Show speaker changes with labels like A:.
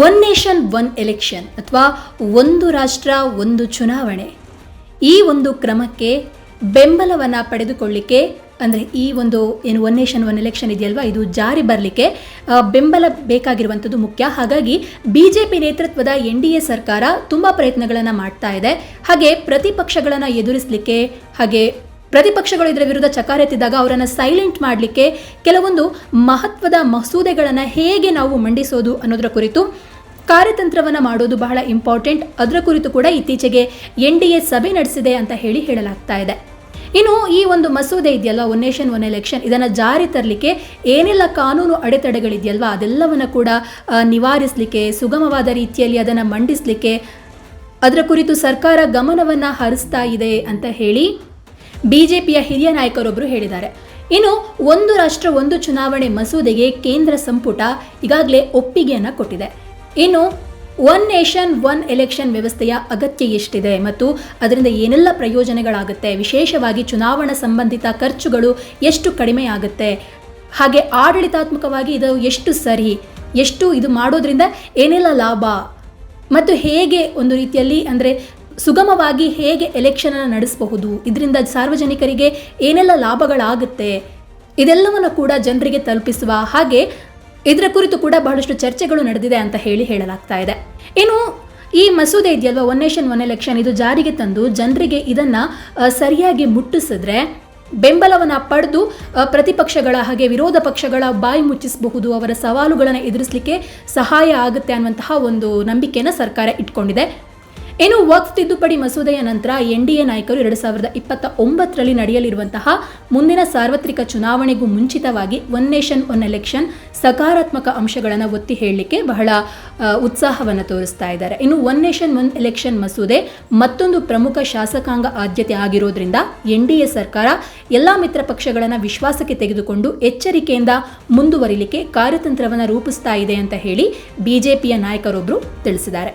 A: One nation one election ಅಥವಾ ಒಂದು ರಾಷ್ಟ್ರ, ಒಂದು ಚುನಾವಣೆ. ಈ ಒಂದು ಕ್ರಮಕ್ಕೆ ಬೆಂಬಲವನ್ನು ಪಡೆದುಕೊಳ್ಳಿಕ್ಕೆ, ಅಂದರೆ ಈ ಒಂದು ಏನು ಒನ್ ನೇಷನ್ ಒನ್ ಎಲೆಕ್ಷನ್ ಇದೆಯಲ್ವಾ? ಇದು ಜಾರಿ ಬರಲಿಕ್ಕೆ ಬೆಂಬಲ ಬೇಕಾಗಿರುವಂಥದ್ದು ಮುಖ್ಯ. ಹಾಗಾಗಿ ಬಿ ಜೆ ಪಿ ನೇತೃತ್ವದ ಎನ್ ಡಿ ಎ ಸರ್ಕಾರ ತುಂಬ ಪ್ರಯತ್ನಗಳನ್ನು ಮಾಡ್ತಾ ಇದೆ. ಹಾಗೆ ಪ್ರತಿಪಕ್ಷಗಳನ್ನು ಎದುರಿಸಲಿಕ್ಕೆ, ಹಾಗೆ ಪ್ರತಿಪಕ್ಷಗಳು ಇದರ ವಿರುದ್ಧ ಚಕಾರೆತ್ತಿದ್ದಾಗ ಅವರನ್ನು ಸೈಲೆಂಟ್ ಮಾಡಲಿಕ್ಕೆ ಕೆಲವೊಂದು ಮಹತ್ವದ ಮಸೂದೆಗಳನ್ನು ಹೇಗೆ ನಾವು ಮಂಡಿಸೋದು ಅನ್ನೋದರ ಕುರಿತು ಕಾರ್ಯತಂತ್ರವನ್ನು ಮಾಡೋದು ಬಹಳ ಇಂಪಾರ್ಟೆಂಟ್ ಅದರ ಕುರಿತು ಕೂಡ ಇತ್ತೀಚೆಗೆ ಎನ್ ಡಿ ಎ ಸಭೆ ನಡೆಸಿದೆ ಅಂತ ಹೇಳಿ ಹೇಳಲಾಗ್ತಾ ಇದೆ. ಇನ್ನು ಈ ಒಂದು ಮಸೂದೆ ಇದೆಯಲ್ಲ ಒನ್ ನೇಷನ್ ಒನ್ ಎಲೆಕ್ಷನ್ ಇದನ್ನು ಜಾರಿ ತರಲಿಕ್ಕೆ ಏನೆಲ್ಲ ಕಾನೂನು ಅಡೆತಡೆಗಳಿದೆಯಲ್ವಾ? ಅದೆಲ್ಲವನ್ನು ಕೂಡ ನಿವಾರಿಸಲಿಕ್ಕೆ, ಸುಗಮವಾದ ರೀತಿಯಲ್ಲಿ ಅದನ್ನು ಮಂಡಿಸಲಿಕ್ಕೆ ಅದರ ಕುರಿತು ಸರ್ಕಾರ ಗಮನವನ್ನು ಹರಿಸ್ತಾ ಇದೆ ಅಂತ ಹೇಳಿ ಬಿಜೆಪಿಯ ಹಿರಿಯ ನಾಯಕರೊಬ್ಬರು ಹೇಳಿದ್ದಾರೆ. ಇನ್ನು ಒಂದು ರಾಷ್ಟ್ರ, ಒಂದು ಚುನಾವಣೆ ಮಸೂದೆಗೆ ಕೇಂದ್ರ ಸಂಪುಟ ಈಗಾಗಲೇ ಒಪ್ಪಿಗೆಯನ್ನು ಕೊಟ್ಟಿದೆ. ಇನ್ನು ಒನ್ ನೇಷನ್, ಒನ್ ಎಲೆಕ್ಷನ್ ವ್ಯವಸ್ಥೆಯ ಅಗತ್ಯ ಎಷ್ಟಿದೆ ಮತ್ತು ಅದರಿಂದ ಏನೆಲ್ಲ ಪ್ರಯೋಜನಗಳಾಗುತ್ತೆ, ವಿಶೇಷವಾಗಿ ಚುನಾವಣಾ ಸಂಬಂಧಿತ ಖರ್ಚುಗಳು ಎಷ್ಟು ಕಡಿಮೆ ಆಗುತ್ತೆ, ಹಾಗೆ ಆಡಳಿತಾತ್ಮಕವಾಗಿ ಇದು ಎಷ್ಟು ಸರಿ, ಎಷ್ಟು ಇದು ಮಾಡೋದ್ರಿಂದ ಏನೆಲ್ಲ ಲಾಭ, ಮತ್ತು ಹೇಗೆ ಒಂದು ರೀತಿಯಲ್ಲಿ ಅಂದರೆ ಸುಗಮವಾಗಿ ಹೇಗೆ ಎಲೆಕ್ಷನನ್ನು ನಡೆಸಬಹುದು, ಇದರಿಂದ ಸಾರ್ವಜನಿಕರಿಗೆ ಏನೆಲ್ಲ ಲಾಭಗಳಾಗುತ್ತೆ, ಇದೆಲ್ಲವನ್ನು ಕೂಡ ಜನರಿಗೆ ತಲುಪಿಸುವ ಹಾಗೆ ಇದರ ಕುರಿತು ಕೂಡ ಬಹಳಷ್ಟು ಚರ್ಚೆಗಳು ನಡೆದಿದೆ ಅಂತ ಹೇಳಿ ಹೇಳಲಾಗ್ತಾ ಇದೆ. ಇನ್ನು ಈ ಮಸೂದೆ ಇದೆಯಲ್ವಾ ಒನ್ ನೇಷನ್ ಒನ್ ಎಲೆಕ್ಷನ್ ಇದು ಜಾರಿಗೆ ತಂದು ಜನರಿಗೆ ಇದನ್ನು ಸರಿಯಾಗಿ ಮುಟ್ಟಿಸಿದ್ರೆ ಬೆಂಬಲವನ್ನು ಪಡೆದು ಪ್ರತಿಪಕ್ಷಗಳ ಹಾಗೆ ವಿರೋಧ ಪಕ್ಷಗಳ ಬಾಯಿ ಮುಚ್ಚಿಸಬಹುದು, ಅವರ ಸವಾಲುಗಳನ್ನು ಎದುರಿಸಲಿಕ್ಕೆ ಸಹಾಯ ಆಗುತ್ತೆ ಅನ್ನುವಂತಹ ಒಂದು ನಂಬಿಕೆಯನ್ನು ಸರ್ಕಾರ ಇಟ್ಕೊಂಡಿದೆ. ಇನ್ನು ವಕ್ಫ್ ತಿದ್ದುಪಡಿ ಮಸೂದೆಯ ನಂತರ ಎನ್ಡಿಎ ನಾಯಕರು ಎರಡು ಸಾವಿರದ ಇಪ್ಪತ್ತ ಒಂಬತ್ತರಲ್ಲಿ ನಡೆಯಲಿರುವಂತಹ ಮುಂದಿನ ಸಾರ್ವತ್ರಿಕ ಚುನಾವಣೆಗೂ ಮುಂಚಿತವಾಗಿ ಒನ್ ನೇಷನ್, ಒನ್ ಎಲೆಕ್ಷನ್ ಸಕಾರಾತ್ಮಕ ಅಂಶಗಳನ್ನು ಒತ್ತಿ ಹೇಳಲಿಕ್ಕೆ ಬಹಳ ಉತ್ಸಾಹವನ್ನು ತೋರಿಸ್ತಾ ಇದ್ದಾರೆ. ಇನ್ನು ಒನ್ ನೇಷನ್, ಒನ್ ಎಲೆಕ್ಷನ್ ಮಸೂದೆ ಮತ್ತೊಂದು ಪ್ರಮುಖ ಶಾಸಕಾಂಗ ಆದ್ಯತೆ ಆಗಿರೋದ್ರಿಂದ ಎನ್ ಡಿ ಎ ಸರ್ಕಾರ ಎಲ್ಲ ಮಿತ್ರ ಪಕ್ಷಗಳನ್ನು ವಿಶ್ವಾಸಕ್ಕೆ ತೆಗೆದುಕೊಂಡು ಎಚ್ಚರಿಕೆಯಿಂದ ಮುಂದುವರಿಲಿಕ್ಕೆ ಕಾರ್ಯತಂತ್ರವನ್ನು ರೂಪಿಸ್ತಾ ಇದೆ ಅಂತ ಹೇಳಿ ಬಿಜೆಪಿಯ ನಾಯಕರೊಬ್ಬರು ತಿಳಿಸಿದ್ದಾರೆ.